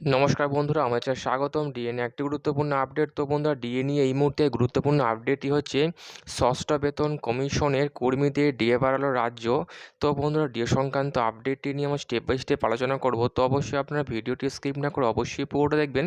নমস্কার বন্ধুরা, আমার চ্যানেল স্বাগতম। ডিএনএ একটি গুরুত্বপূর্ণ আপডেট। তো বন্ধুরা, ডিএনএ এই মুহূর্তে গুরুত্বপূর্ণ আপডেটটি হচ্ছে ষষ্ঠ বেতন কমিশনের কর্মীদের ডিএ বাড়ালো রাজ্য। তো বন্ধুরা, ডিএ সংক্রান্ত আপডেটটি নিয়ে আমরা স্টেপ বাই স্টেপ আলোচনা করব। তো অবশ্যই আপনারা ভিডিওটি স্ক্রিপ না করে অবশ্যই পুরোটা দেখবেন।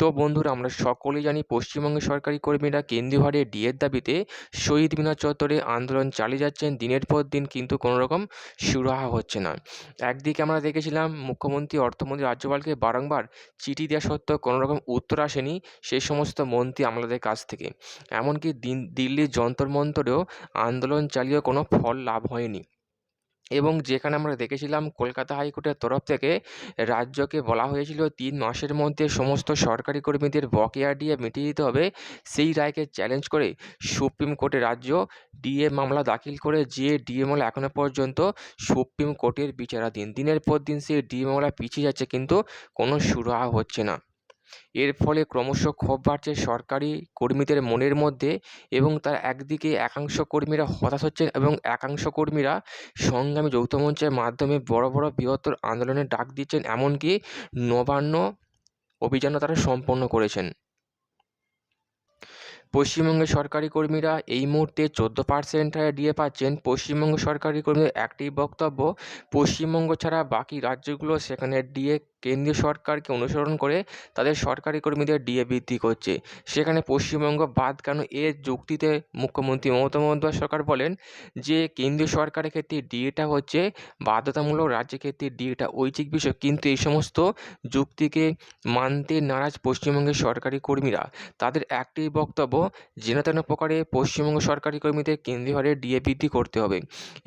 তো বন্ধুরা, আমরা সকলেই জানি পশ্চিমবঙ্গের সরকারি কর্মীরা কেন্দ্রীয় হারে ডিএর দাবিতে শহীদ মিনার চত্বরে আন্দোলন চালিয়ে যাচ্ছেন। দিনের পর দিন কিন্তু কোনো রকম সুরাহা হচ্ছে না। একদিকে আমরা দেখেছিলাম মুখ্যমন্ত্রী, অর্থমন্ত্রী রাজ্যপালকে বারংবার চিঠি দেওয়া সত্ত্বেও কোনো রকম উত্তর আসেনি সেই সমস্ত মন্ত্রী আমলাদের কাছ থেকে। এমনকি দিল্লির যন্তর মন্তরেও আন্দোলন চালিয়েও কোনো ফল লাভ হয়নি। এবং যেখানে আমরা দেখেছিলাম কলকাতা হাইকোর্টের তরফ থেকে রাজ্যকে বলা হয়েছিল তিন মাসের মধ্যে সমস্ত সরকারি কর্মীদের বকেয়া ডিএ মিটিয়ে দিতে হবে। সেই রায়কে চ্যালেঞ্জ করে সুপ্রিম কোর্টে রাজ্য ডিএ মামলা দাখিল করে যে ডিএ মামলা এখনও পর্যন্ত সুপ্রিম কোর্টের বিচারাধীন। দিনের পর দিন সেই ডিএ মামলা পিছিয়ে যাচ্ছে কিন্তু কোনো সুরাহা হচ্ছে না। এর ফলে ক্রমশ ক্ষোভ বাড়ছে সরকারি কর্মীদের মনের মধ্যে এবং তার একদিকে একাংশ কর্মীরা হতাশ হচ্ছেন এবং একাংশ কর্মীরা সংগ্রামী যৌথ মঞ্চের মাধ্যমে বড় বড় বৃহত্তর আন্দোলনের ডাক দিচ্ছেন, এমনকি নবান্ন অভিযানও তারা সম্পন্ন করেছেন। পশ্চিমবঙ্গের সরকারি কর্মীরা এই মুহূর্তে চোদ্দ পার্সেন্ট হারে ডিএ পাচ্ছেন। পশ্চিমবঙ্গ সরকারি কর্মীদের একটি বক্তব্য, পশ্চিমবঙ্গ ছাড়া বাকি রাজ্যগুলো সেখানে ডিএ কেন্দ্রীয় সরকারকে অনুসরণ করে তাদের সরকারি কর্মীদের ডিএ বৃদ্ধি করছে। সেখানে পশ্চিমবঙ্গ বাদ কেন এর যুক্তিতে মুখ্যমন্ত্রী মমতা বন্দ্যোপাধ্যায় সরকার বলেন যে, কেন্দ্রীয় সরকারের ক্ষেত্রে ডিএটা হচ্ছে বাধ্যতামূলক, রাজ্যের ক্ষেত্রে ডিএটা ঐচ্ছিক বিষয়। কিন্তু এই সমস্ত যুক্তিকে মানতে নারাজ পশ্চিমবঙ্গের সরকারি কর্মীরা। তাদের একটি বক্তব্য যেন প্রকারে পশ্চিমবঙ্গ সরকারি কর্মীদের কেন্দ্রীয় হারে ডিএ বৃদ্ধি করতে হবে।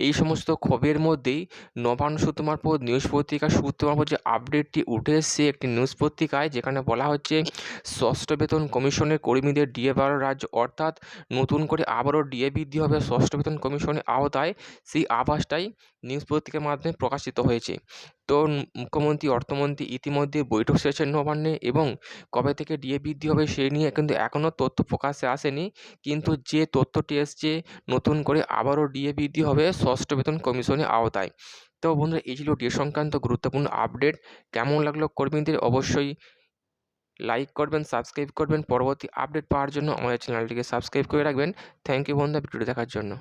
এই সমস্ত ক্ষোভের মধ্যেই নবান্ন সূত্র মারফত নিউজ পত্রিকা সূত্র মারফত যে আপডেটটি উঠে এসছে একটি নিউজ পত্রিকায় যেখানে বলা হচ্ছে, ষষ্ঠ বেতন কমিশনের কর্মীদের ডিএ বারো রাজ্য, অর্থাৎ নতুন করে আবারও ডিএ বৃদ্ধি হবে ষষ্ঠ বেতন কমিশনের আওতায়। সেই আভাসটাই নিউজ পত্রিকার মাধ্যমে প্রকাশিত হয়েছে। তো মুখ্যমন্ত্রী, অর্থমন্ত্রী ইতিমধ্যে বৈঠক সেরেছেন নবান্নে এবং কবে থেকে ডিএ বৃদ্ধি হবে সে নিয়ে কিন্তু এখনও তথ্য প্রকাশ্যে আসেনি। কিন্তু যে তথ্যটি এসছে, নতুন করে আবারও ডিএ বৃদ্ধি হবে ষষ্ঠ বেতন কমিশনের আওতায়। তো বন্ধুরা, এই ছিল ডিএ সংক্রান্ত গুরুত্বপূর্ণ আপডেট। কেমন লাগল কর্মীদের অবশ্যই লাইক করবেন, সাবস্ক্রাইব করবেন। পরবর্তী আপডেট পাওয়ার জন্য আমাদের চ্যানেলটিকে সাবস্ক্রাইব করে রাখবেন। থ্যাংক ইউ বন্ধুরা, ভিডিওটি দেখার জন্য।